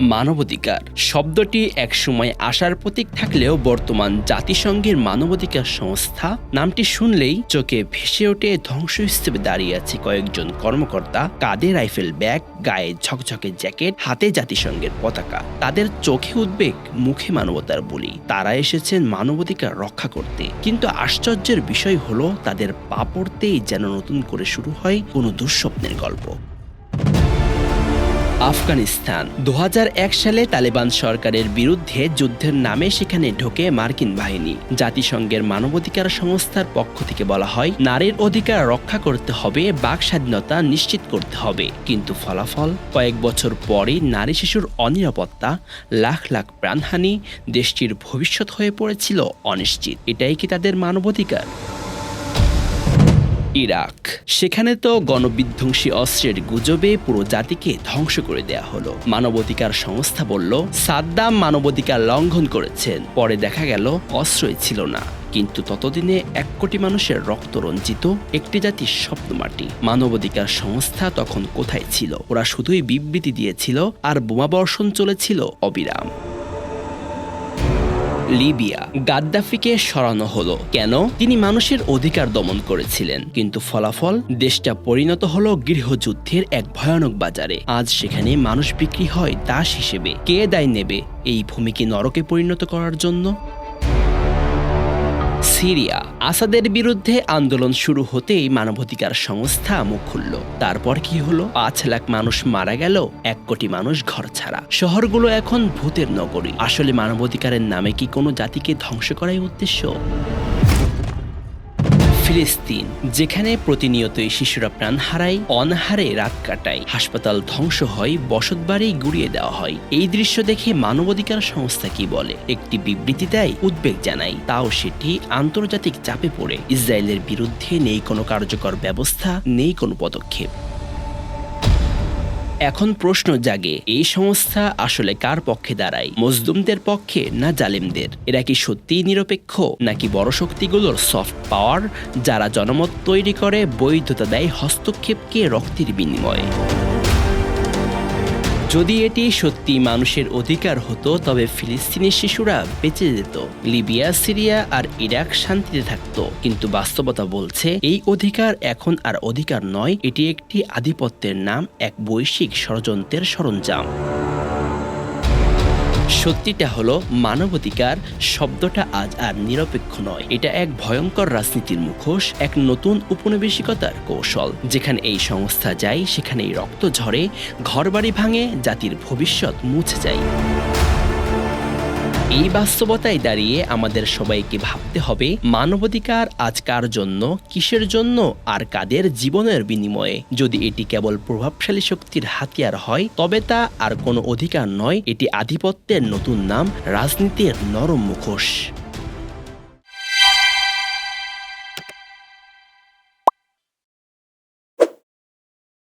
মানবাধিকার। শব্দটি একসময় আশার প্রতীক থাকলেও বর্তমান জাতিসংঘের মানবাধিকার সংস্থা নামটি শুনলেই চোখে ভেসে ওঠে ধ্বংস হিসেবে দাঁড়িয়ে আছে কয়েকজন কর্মকর্তা। কাঁধে রাইফেল ব্যাগ, গায়ে ঝকঝকে জ্যাকেট, হাতে জাতিসংঘের পতাকা। তাদের চোখে উদ্বেগ, মুখে মানবতার বলি। তারা এসেছেন মানবাধিকার রক্ষা করতে। কিন্তু আশ্চর্যের বিষয় হলো, তাদের পা পড়তেই যেন নতুন করে শুরু হয় কোনো দুঃস্বপ্নের গল্প। আফগানিস্তান। দু হাজার এক সালে তালেবান সরকারের বিরুদ্ধে যুদ্ধের নামে সেখানে ঢোকে মার্কিন বাহিনী। জাতিসংঘের মানবাধিকার সংস্থার পক্ষ থেকে বলা হয়, নারীর অধিকার রক্ষা করতে হবে, বাক স্বাধীনতা নিশ্চিত করতে হবে। কিন্তু ফলাফল? কয়েক বছর পরেই নারী শিশুর অনিরাপত্তা, লাখ লাখ প্রাণহানি, দেশটির ভবিষ্যৎ হয়ে পড়েছিল অনিশ্চিত। এটাই কি তাদের মানবাধিকার? ইরাক। সেখানে তো গণবিধ্বংসী অস্ত্রের গুজবে পুরো জাতিকে ধ্বংস করে দেয়া হলো। মানবাধিকার সংস্থা বলল, সাদ্দাম মানবাধিকার লঙ্ঘন করেছেন। পরে দেখা গেল, অস্ত্রই ছিল না। কিন্তু ততদিনে এক কোটি মানুষের রক্ত রঞ্জিত একটি জাতির স্বপ্ন মাটি মানবাধিকার সংস্থা তখন কোথায় ছিল? ওরা শুধুই বিবৃতি দিয়েছিল, আর বোমাবর্ষণ চলেছিল অবিরাম। লিবিয়া, গাদ্দাফিকে সরানো হলো। কেন? তিনি মানুষের অধিকার দমন করেছিলেন। কিন্তু ফলাফল? দেশটা পরিণত হলো গৃহযুদ্ধের এক ভয়ানক বাজারে। আজ সেখানে মানুষ বিক্রি হয় দাস হিসেবে। কে দায় নেবে এই ভূমিকে নরকে পরিণত করার জন্য? সিরিয়া, আসাদের বিরুদ্ধে আন্দোলন শুরু হতেই মানবাধিকার সংস্থা মুখ খুলল। তারপর কি হলো? পাঁচ লাখ মানুষ মারা গেল, এক কোটি মানুষ ঘর ছাড়া। শহরগুলো এখন ভূতের নগরী। আসলে মানবাধিকারের নামে কি কোনো জাতিকে ধ্বংস করাই উদ্দেশ্য? ফিলিস্তিন যেখানে প্রতিনিয়তই শিশুরা প্রাণ হারায়, অনাহারে রাত কাটায়। হাসপাতাল ধ্বংস হয় বসত বাড়ি গুড়িয়ে দেওয়া হয়। এই দৃশ্য দেখে মানবাধিকার সংস্থা কি বলে? একটি বিবৃতি দেয়, উদ্বেগ জানায়। তাও সেটি আন্তর্জাতিক চাপে পড়ে। ইসরায়েলের বিরুদ্ধে নেই কোনো কার্যকর ব্যবস্থা, নেই কোনো পদক্ষেপ। এখন প্রশ্ন জাগে, এই সংস্থা আসলে কার পক্ষে দাঁড়ায়? মজদুমদের পক্ষে না জালিমদের? এরা কি সত্যিই নিরপেক্ষ, নাকি বড় শক্তিগুলোর সফট পাওয়ার যারা জনমত তৈরি করে, বৈধতা দেয় হস্তক্ষেপকে রক্তের বিনিময়ে? যদি এটি সত্যি মানুষের অধিকার হতো, তবে ফিলিস্তিনি শিশুরা বেঁচে যেত। লিবিয়া, সিরিয়া আর ইরাক শান্তিতে থাকত। কিন্তু বাস্তবতা বলছে, এই অধিকার এখন আর অধিকার নয়, এটি একটি আধিপত্যের নাম, এক বৈশ্বিক ষড়যন্ত্রের সরঞ্জাম। সত্যিটা হলো মানবাধিকার শব্দটা আজ আর নিরপেক্ষ নয়। এটা এক ভয়ঙ্কর রাজনীতির মুখোশ, এক নতুন উপনিবেশিকতার কৌশল। যেখানে এই সংস্থা যায়, সেখানেই রক্ত ঝরে, ঘরবাড়ি ভাঙে, জাতির ভবিষ্যৎ মুছে যায়। এই বাস্তবতায় দাঁড়িয়ে আমাদের সবাইকে ভাবতে হবে, মানবাধিকার আজ কার জন্য, কিসের জন্য আর কাদের জীবনের বিনিময়ে? যদি এটি কেবল প্রভাবশালী শক্তির হাতিয়ার হয়, তবে তা আর কোনো অধিকার নয়, এটি আধিপত্যের নতুন নাম, রাজনীতির নরম মুখোশ।